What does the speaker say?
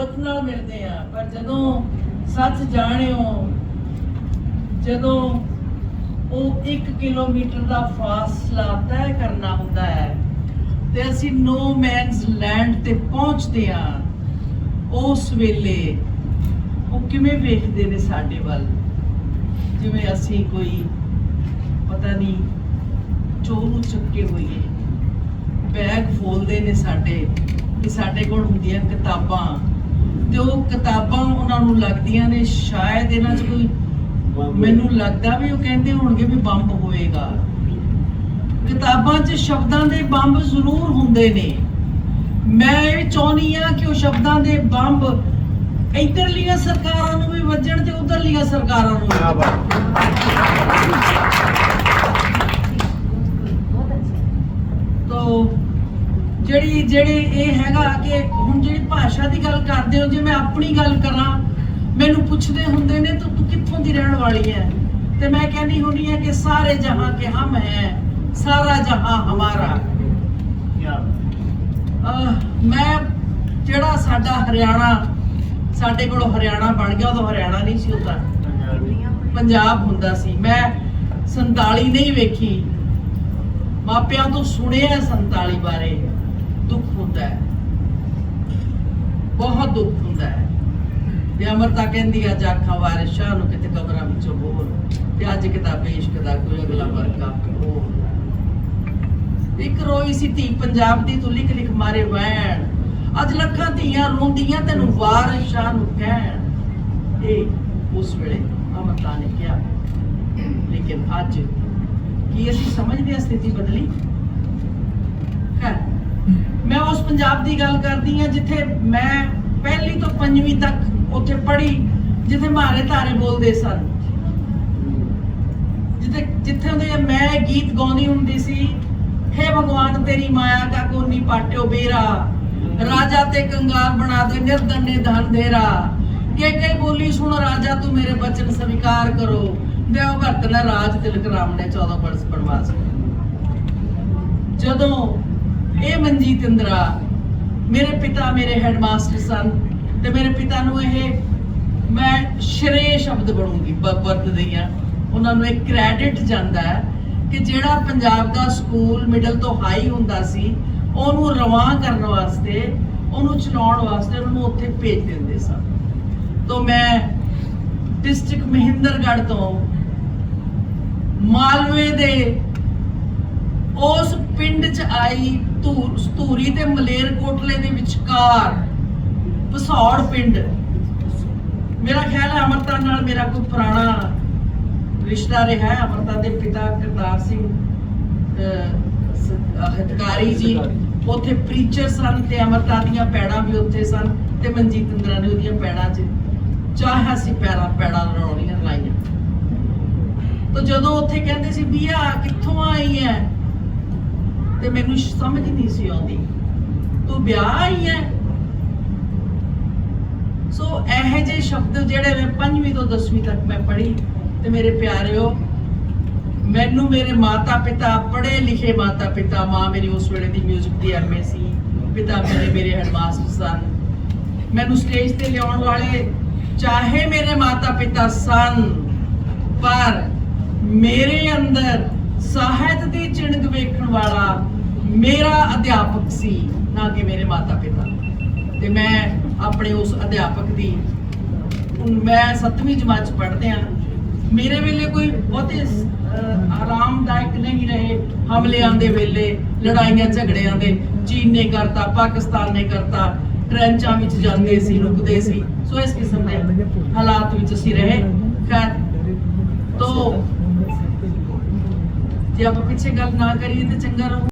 ਮੁਹੱਬਤ ਨਾਲ ਮਿਲਦੇ ਆ, ਪਰ ਜਦੋਂ ਸੱਚ ਜਾਣਿਓ, ਜਦੋਂ ਉਹ 1 ਕਿਲੋਮੀਟਰ ਦਾ ਫਾਸਲਾ ਤੈਅ ਕਰਨਾ ਹੁੰਦਾ ਹੈ ਤੇ ਅਸੀਂ ਨੋ ਮੈਨਸ ਲੈਂਡ ਤੇ ਪਹੁੰਚਦੇ ਆ ਉਸ ਵੇਲੇ ਉਹ ਕਿਵੇਂ ਵੇਖਦੇ ਨੇ ਸਾਡੇ ਵੱਲ? ਜਿਵੇਂ ਅਸੀਂ ਕੋਈ ਪਤਾ ਨਹੀਂ ਚੋਰੂ ਚੱਕੇ ਹੋਈਏ, ਬੈਗ ਫੋਲਦੇ ਨੇ ਸਾਡੇ ਕਿ ਸਾਡੇ ਕੋਲ ਹੁੰਦੀਆਂ ਕਿਤਾਬਾਂ। ਤੇ ਉਹ ਕਿਤਾਬਾਂ ਉਹਨਾਂ ਨੂੰ ਲੱਗਦੀਆਂ ਨੇ ਸ਼ਾਇਦ ਇਹਨਾਂ 'ਚ ਕੋਈ ਮੈਨੂੰ ਲੱਗਦਾ ਵੀ ਉਹ ਕਹਿੰਦੇ ਹੋਣਗੇ ਵੀ ਬੰਬ ਹੋਏਗਾ। ਕਿਤਾਬਾਂ 'ਚ ਸ਼ਬਦਾਂ ਦੇ ਬੰਬ ਜ਼ਰੂਰ ਹੁੰਦੇ ਨੇ। ਮੈਂ ਇਹ ਚਾਹੁੰਦੀ ਆ ਕਿ ਉਹ ਸ਼ਬਦਾਂ ਦੇ ਬੰਬ ਇੱਧਰਲੀਆਂ ਸਰਕਾਰਾਂ ਨੂੰ ਵੀ ਵੱਜਣ ਤੇ ਉਧਰਲੀਆਂ ਸਰਕਾਰਾਂ ਨੂੰ ਵੀ ਜਿਹੜੀ ਜਿਹੜੀ ਇਹ ਹੈਗਾ ਕਿ ਹੁਣ ਜਿਹੜੀ ਭਾਸ਼ਾ ਦੀ ਗੱਲ ਕਰਦੇ ਹੋ ਜੇ ਮੈਂ ਆਪਣੀ ਗੱਲ ਕਰਾਂ ਮੈਨੂੰ ਪੁੱਛਦੇ ਹੁੰਦੇ ਨੇ ਤੂੰ ਤੂੰ ਕਿੱਥੋਂ ਦੀ ਰਹਿਣ ਵਾਲੀ ਹੈ? ਤੇ ਮੈਂ ਕਹਿੰਦੀ ਹੁੰਦੀ ਹਾਂ ਕਿ ਸਾਰੇ ਜਹਾਂ ਕੇ ਹਮ ਹੈ ਸਾਰਾ ਜਹਾਂ ਹਮਾਰਾ। ਮੈਂ ਜਿਹੜਾ ਸਾਡਾ ਹਰਿਆਣਾ ਸਾਡੇ ਕੋਲ ਹਰਿਆਣਾ ਬਣ ਗਿਆ ਉਦੋਂ ਹਰਿਆਣਾ ਨਹੀਂ ਸੀ ਹੁੰਦਾ। ਪੰਜਾਬ ਹੁੰਦਾ ਸੀ। ਮੈਂ 47 ਨਹੀਂ ਵੇਖੀ। ਮਾਪਿਆਂ ਤੋਂ ਸੁਣਿਆ 47 ਬਾਰੇ। ਹੁੰਦਾ ਹੈ। ਬਹੁਤ ਦੁੱਖ ਹੁੰਦਾ ਹੈ। ਤੇ ਅਮਰਤਾ ਕਹਿੰਦੀ ਆ ਜਾਖਾਂ ਵਾਰਿਸ ਨੂੰ ਕਿਤੇ ਕਬਰਾਂ ਵਿੱਚੋਂ ਬੋਲ। ਤੇ ਅੱਜ ਕਿਤਾਬੇ ਇਸ਼ਕ ਦਾ ਕੋਈ ਅਗਲਾ ਵਰਗਾ ਉਹ ਇੱਕ ਰੋਈ ਸੀ ਧੀ ਪੰਜਾਬ ਦੀ, ਤੂੰ ਲਿਖ ਲਿਖ ਮਾਰੇ ਵੈਣ। ਅੱਜ ਲੱਖਾਂ ਧੀਆਂ ਰੋਂਦੀਆਂ ਤੈਨੂੰ ਵਾਰਿਸ ਸ਼ਾਹ ਨੂੰ ਕਹਿਣ। ਇਹ ਉਸ ਵੇਲੇ ਅਮਰਤਾ ਨੇ ਕਿਹਾ, ਲੇਕਿਨ ਅੱਜ ਕੀ ਅਸੀਂ ਸਮਝਦੇ ਹਾਂ ਸਥਿਤੀ ਬਦਲੀ? ਪੰਜਾਬ ਦੀ ਗੱਲ ਕਰਦੀ ਆ ਜਿੱਥੇ ਮੈਂ ਪਹਿਲੀ ਤੋਂ ਪੰਜਵੀਂ ਤੱਕ ਉੱਥੇ ਪੜ੍ਹੀ, ਜਿੱਥੇ ਮਾਰੇ ਧਾਰੇ ਬੋਲਦੇ ਸਨ। ਜਿੱਥੇ ਜਿੱਥੇ ਹੁੰਦੇ ਮੈਂ ਗੀਤ ਗਾਉਂਦੀ ਹੁੰਦੀ ਸੀ, ਹੈ ਭਗਵਾਨ ਤੇਰੀ ਮਾਇਆ ਕਾ ਕੋਨੀ ਪਾਟਿਓ ਬੇਰਾ, ਰਾਜਾ ਤੇ ਕੰਗਾਲ ਬਣਾ ਦੇ ਨਿਰਦਨ ਨੇ ਧਨ ਧੇਰਾ ਕੇ ਕਈ ਬੋਲੀ ਸੁਣ, ਰਾਜਾ ਤੂੰ ਮੇਰੇ ਬਚਨ ਸਵੀਕਾਰ ਕਰੋ। ਦੇਵ ਭਰਤ ਨੇ ਰਾਜ ਤਿਲਕ ਰਾਮ ਨੇ 14 ਬਰਸ ਬਣਵਾਸ ਜਦੋਂ ਇਹ ਮਨਜੀਤ ਇੰਦਰਾ, ਮੇਰੇ ਪਿਤਾ ਮੇਰੇ ਹੈਡਮਾਸਟਰ ਸਨ ਤੇ ਮੇਰੇ ਪਿਤਾ ਨੂੰ ਇਹ ਮੈਂ ਸ਼੍ਰੇ ਸ਼ਬਦ ਬਣੂੰਗੀ ਵਰਤਦੀ ਆ ਉਹਨਾਂ ਨੂੰ ਇੱਕ ਕ੍ਰੈਡਿਟ ਜਾਂਦਾ ਹੈ ਕਿ ਜਿਹੜਾ ਪੰਜਾਬ ਦਾ ਸਕੂਲ ਮਿਡਲ ਤੋਂ ਹਾਈ ਹੁੰਦਾ ਸੀ, ਉਹਨੂੰ ਰਵਾਂ ਕਰਨ ਵਾਸਤੇ, ਉਹਨੂੰ ਚਲਾਉਣ ਵਾਸਤੇ ਉਹਨੂੰ ਉੱਥੇ ਭੇਜ ਦਿੰਦੇ ਸਨ। ਤੋਂ ਮੈਂ ਡਿਸਟ੍ਰਿਕਟ ਮਹਿੰਦਰਗੜ੍ਹ ਤੋਂ ਮਾਲਵੇ ਦੇ ਉਸ ਪਿੰਡ ਚ ਆਈ ਧੂਰ ਧੂਰੀ ਤੇ ਮਲੇਰਕੋਟਲੇ ਦੇ ਵਿਚਕਾਰ ਪਸੌੜ ਪਿੰਡ। ਮੇਰਾ ਖਿਆਲ ਹੈ ਅਮਰਤਾ ਨਾਲ ਮੇਰਾ ਕੋਈ ਪੁਰਾਣਾ ਰਿਸ਼ਤਾ ਰਿਹਾ ਹੈ। ਅਮਰਤਾ ਦੇ ਪਿਤਾ ਕਰਤਾਰ ਸਿੰਘ ਹਿਤਕਾਰੀ ਜੀ। ਉੱਥੇ ਪ੍ਰੀਚਰ ਸਨ ਤੇ ਅਮਰਤਾ ਦੀਆਂ ਪੈੜਾਂ ਵੀ ਉੱਥੇ ਸਨ ਤੇ ਮਨਜੀਤ ਇੰਦਰਾ ਨੇ ਉਹਦੀਆਂ ਪੈੜਾਂ 'ਚ ਚਾਹਿਆ ਸੀ ਪੈਰਾਂ ਪੈੜਾਂ ਲਾਉਣੀਆਂ ਲਾਈਆਂ। ਤਾਂ ਜਦੋਂ ਉੱਥੇ ਕਹਿੰਦੇ ਸੀ ਬੀਆ ਕਿੱਥੋਂ ਆਈ ਹੈ ਤੇ ਮੈਨੂੰ ਸਮਝ ਨਹੀਂ ਸੀ ਆਉਂਦੀ। ਤੂੰ ਵਿਆਹ ਆਈ ਹੈ ਸੋ ਇਹੋ ਜਿਹੇ ਸ਼ਬਦ ਜਿਹੜੇ ਮੈਂ ਪੰਜਵੀਂ ਤੋਂ 10ਵੀਂ ਤੱਕ ਮੈਂ ਪੜ੍ਹੀ ਤੇ ਮੇਰੇ ਪਿਆਰਿਓ, ਮੈਨੂੰ ਮੇਰੇ ਮਾਤਾ ਪਿਤਾ ਪੜ੍ਹੇ ਲਿਖੇ ਮਾਤਾ ਪਿਤਾ ਮਾਂ ਮੇਰੀ ਉਸ ਵੇਲੇ ਦੀ 뮤직 ਦੀ ਐਮਏ ਸੀ, ਪਿਤਾ ਮੇਰੇ ਮੇਰੇ ਹੈਡਮਾਸਟਰ ਸਨ। ਮੈਨੂੰ ਸਟੇਜ ਤੇ ਲਿਆਉਣ ਵਾਲੇ ਚਾਹੇ ਮੇਰੇ ਮਾਤਾ ਪਿਤਾ ਸਨ, ਪਰ ਮੇਰੇ ਅੰਦਰ ਸਾਹਿਤ ਦੀ ਚਿਣਗ ਵੇਖਣ ਵਾਲਾ ਮੇਰਾ ਅਧਿਆਪਕ ਸੀ, ਨਾ ਕਿ ਮੇਰੇ ਮਾਤਾ ਪਿਤਾ ਤੇ ਮੈਂ ਆਪਣੇ ਉਸ ਅਧਿਆਪਕ ਦੀ ਮੈਂ 7ਵੀਂ ਜਮਾਤ ਚ ਪੜ੍ਹਦੇ ਆ ਮੇਰੇ ਵੇਲੇ ਕੋਈ ਬਹੁਤੇ ਆਰਾਮਦਾਇਕ ਨਹੀਂ ਰਹੇ ਹਮਲਿਆਂ ਦੇ ਵੇਲੇ, ਲੜਾਈਆਂ ਝਗੜਿਆਂ ਦੇ। ਚੀਨ ਨੇ ਕਰਤਾ, ਪਾਕਿਸਤਾਨ ਨੇ ਕਰਤਾ ਟ੍ਰੈਂਚਾਂ ਵਿੱਚ ਜਾਂਦੇ ਸੀ ਲੁਕਦੇ ਸੀ। ਸੋ ਇਸ ਕਿਸਮ ਦੇ ਹਾਲਾਤ ਵਿੱਚ ਅਸੀਂ ਰਹੇ। ਖੈਰ, ਤੋ ਜੇ ਆਪਾਂ ਪਿੱਛੇ ਗੱਲ ਨਾ ਕਰੀਏ ਤਾਂ ਚੰਗਾ ਰਹੂ।